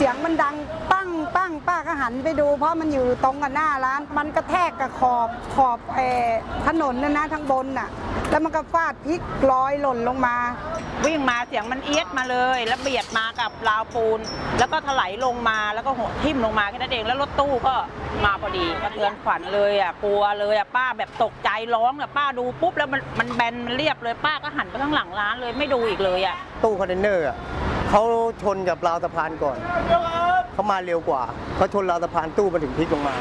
สียงมันดังปั้งปั้งป้าก็หันไปดู เพราะมันอยู่ตรงกับหน้าร้าน มันกระแทกกับขอบขอบเออถนนนะนะทางบนน่ะ แล้วมันก็ฟาดพลิกลอยหล่นลงมา วิ่งมาเสียงมันเอียดมาเลย แล้วเบียดมากับราวปูน แล้วก็ถลายลงมาแล้วก็หัวทิ่มลงมาแค่นั้นเองแล้วรถตู้ก็มาพอดีกระเทือนขวัญเลยอะกลัวเลยอะป้าแบบตกใจร้องอะป้าดูปุ๊บแล้วมันมันแบนมันเรียบเลยป้าก็หันไปข้างหลังร้านเลยไม่ดูอีกเลยอะตู้คอนเทนเนอร์อะ เขาชนกับราวสะพานก่อน เขามาเร็วกว่า เขาชนราวสะพานตู้มาถึงพลิกลงมา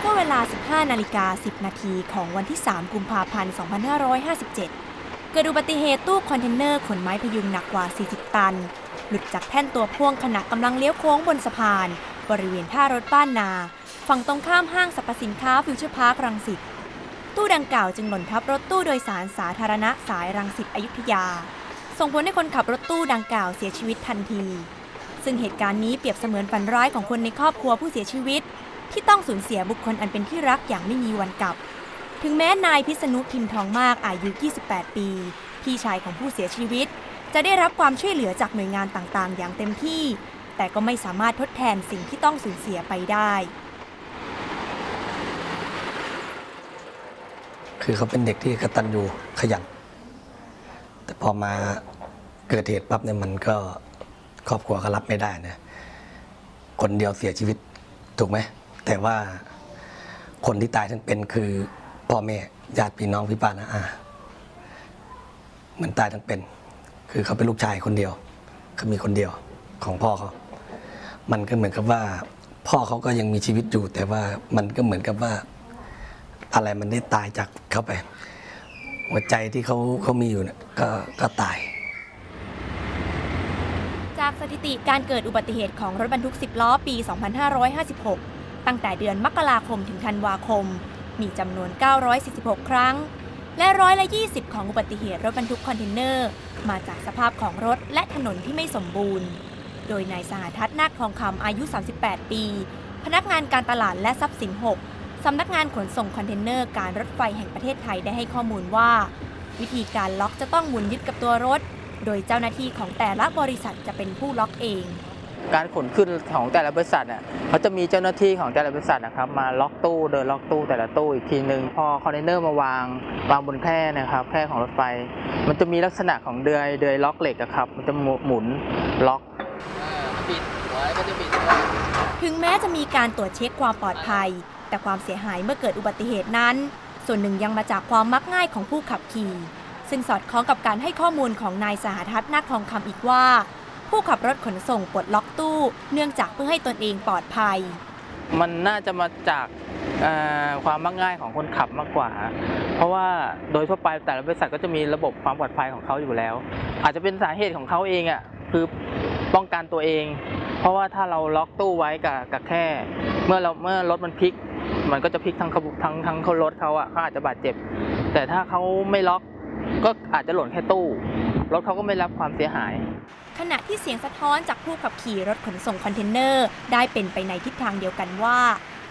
เมื่อเวลา 15 นาฬิกา 10 นาทีของวันที่ 3 กุมภาพันธ์ 2557 เกิดอุบัติเหตุตู้คอนเทนเนอร์ขนไม้พยุงหนักกว่า 40 ตัน หลุดจากแท่นตัวพ่วงขณะกำลังเลี้ยวโค้งบนสะพาน บริเวณท่ารถบ้านนา ฝั่งตรงข้ามห้างสรรพสินค้าฟิวเจอร์พาร์ครังสิต ตู้ดังกล่าวจึงหล่นทับรถตู้โดยสารสาธารณะสายรังสิตอยุธยา ส่งผลให้คนขับรถตู้ดังกล่าวเสียชีวิตทันที ซึ่งเหตุการณ์นี้เปรียบเสมือนฝันร้ายของคนในครอบครัวผู้เสียชีวิต ที่ต้องสูญเสียบุคคลอันเป็นที่รักอย่างไม่มีวันกลับ ถึงแม้นายพิษณุทิมทองมากอายุ 28 ปี พี่ชายของผู้เสียชีวิต จะได้รับความช่วยเหลือจากหน่วยงานต่างๆ อย่างเต็มที่ แต่ก็ไม่สามารถทดแทนสิ่งที่ต้องสูญเสียไปได้ คือเขาเป็นเด็กที่กระตัญญูขยัน แต่พอมาเกิดเหตุปั๊บเนี่ยมันก็ครอบครัวก็รับไม่ได้นะคนเดียวเสียชีวิตถูกไหมแต่ว่าคนที่ตายทั้งเป็นคือพ่อแม่ญาติพี่น้องพี่ป้านะอาเหมือนตายทั้งเป็น คือเขาเป็นลูกชายคนเดียวเขามีคนเดียวของพ่อเขา มันก็เหมือนกับว่า พ่อเขาก็ยังมีชีวิตอยู่ แต่ว่ามันก็เหมือนกับว่า อะไรมันได้ตายจากเขาไป หัวใจที่เขาเขามีอยู่เนี่ยก็ก็ตาย จากสถิติการเกิดอุบัติเหตุของรถบรรทุก 10 ล้อปี 2556 ตั้งแต่เดือนมกราคมถึงธันวาคม มีจำนวน 946 ครั้ง และร้อยละ 20 ของอุบัติเหตุรถบรรทุกคอนเทนเนอร์ มาจากสภาพของรถและถนนที่ไม่สมบูรณ์ โดยนายสหทัศน์นาคทองคำอายุ 38 ปี พนักงานการตลาดและทรัพย์สิน 6 สำนักงานขนส่งคอนเทนเนอร์การรถไฟแห่งประเทศไทยได้ให้ข้อมูลว่า วิธีการล็อกจะต้องหมุนยึดกับตัวรถ โดยเจ้าหน้าที่ของแต่ละบริษัทจะเป็นผู้ล็อกเอง การขนขึ้นของแต่ละบริษัทเนี่ยเขาจะมีเจ้าหน้าที่ของแต่ละบริษัทนะครับ มาล็อกตู้เดินล็อกตู้แต่ละตู้อีกทีหนึ่งพอคอนเทนเนอร์มาวางวางบนแคร่นะครับแคร่ของรถไฟ มันจะมีลักษณะของเดือยเดือยล็อกเหล็กอะครับมันจะหมุนล็อกถึงแม้จะมีการตรวจเช็คความปลอดภัย แต่ความเสียหายเมื่อเกิดอุบัติเหตุนั้น ส่วนหนึ่งยังมาจากความมักง่ายของผู้ขับขี่ ซึ่งสอดคล้องกับการให้ข้อมูลของนายสหทัศน์นาคทองคำอีกว่า ผู้ขับรถขนส่งปลดล็อกตู้ เนื่องจากเพื่อให้ตนเองปลอดภัย มันน่าจะมาจากความมักง่ายของคนขับมากกว่า เพราะว่าโดยทั่วไปแต่ละบริษัทก็จะมีระบบความปลอดภัยของเขาอยู่แล้ว อาจจะเป็นสาเหตุของเขาเองอะคือป้องกันตัวเอง เพราะว่าถ้าเราล็อกตู้ไว้กับกับแค่ เมื่อเราเมื่อรถมันพลิก มันก็จะพลิกทั้งขบทั้งทั้งเขารถเขาอะเขาอาจจะบาดเจ็บ แต่ถ้าเขาไม่ล็อกก็อาจจะหล่นแค่ตู้รถเขาก็ไม่รับความเสียหาย ขณะที่เสียงสะท้อนจากผู้ขับขี่รถขนส่งคอนเทนเนอร์ ได้เป็นไปในทิศทางเดียวกันว่า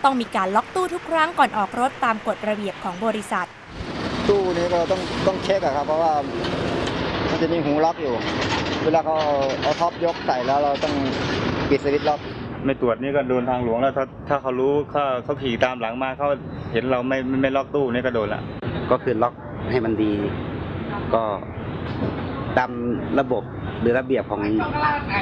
ต้องมีการล็อกตู้ทุกครั้งก่อนออกรถตามกฎระเบียบของบริษัท ตู้นี้เราต้องต้องเช็คอะครับ เพราะว่ามันจะมีหูล็อกอยู่ เวลาเขาเอาเอาท็อปยกใส่แล้วเราต้องปิดสวิตช์ล็อก ไม่ตรวจนี่ก็โดนทางหลวงแล้ว ถ้าถ้าเขารู้เขาเขาขี่ตามหลังมาเขาเห็นเราไม่ไม่ไม่ล็อกตู้นี่ก็โดนละก็คือล็อกให้มันดี ก็ตามระบบหรือระเบียบของ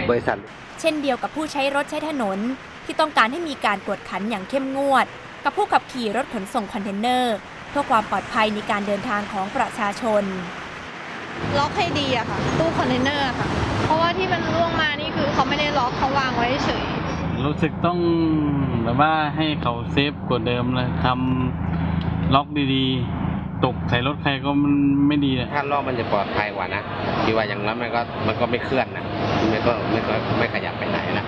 บริษัท เช่นเดียวกับผู้ใช้รถใช้ถนน ที่ต้องการให้มีการกวดขันอย่างเข้มงวด กับผู้ขับขี่รถขนส่งคอนเทนเนอร์ เพื่อความปลอดภัยในการเดินทางของประชาชน ล็อกให้ดีอะค่ะ ตู้คอนเทนเนอร์อะค่ะ เพราะว่าที่มันล่วงมานี่คือเขาไม่ได้ล็อกเขาวางไว้เฉย รู้สึกต้องแบบว่าให้เขาเซฟกว่าเดิมเลยทำล็อกดีๆ ตกใส่รถใครก็มันไม่ดีอะ ถ้าล็อกมันจะปลอดภัยกว่านะที่ว่าอย่างนั้นมันก็มันก็ไม่เคลื่อนนะมันก็ไม่ก็ไม่ขยับไปไหนนะ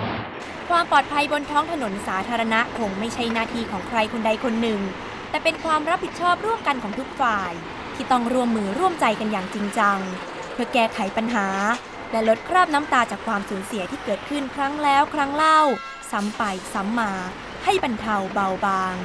ความปลอดภัยบนท้องถนนสาธารณะคงไม่ใช่หน้าที่ของใครคนใดคนหนึ่ง แต่เป็นความรับผิดชอบร่วมกันของทุกฝ่าย ที่ต้องร่วมมือร่วมใจกันอย่างจริงจัง เพื่อแก้ไขปัญหา และลดคราบน้ำตาจากความสูญเสียที่เกิดขึ้นครั้งแล้วครั้งเล่า ซ้ำไปซ้ำมา ให้บรรเทาเบาบาง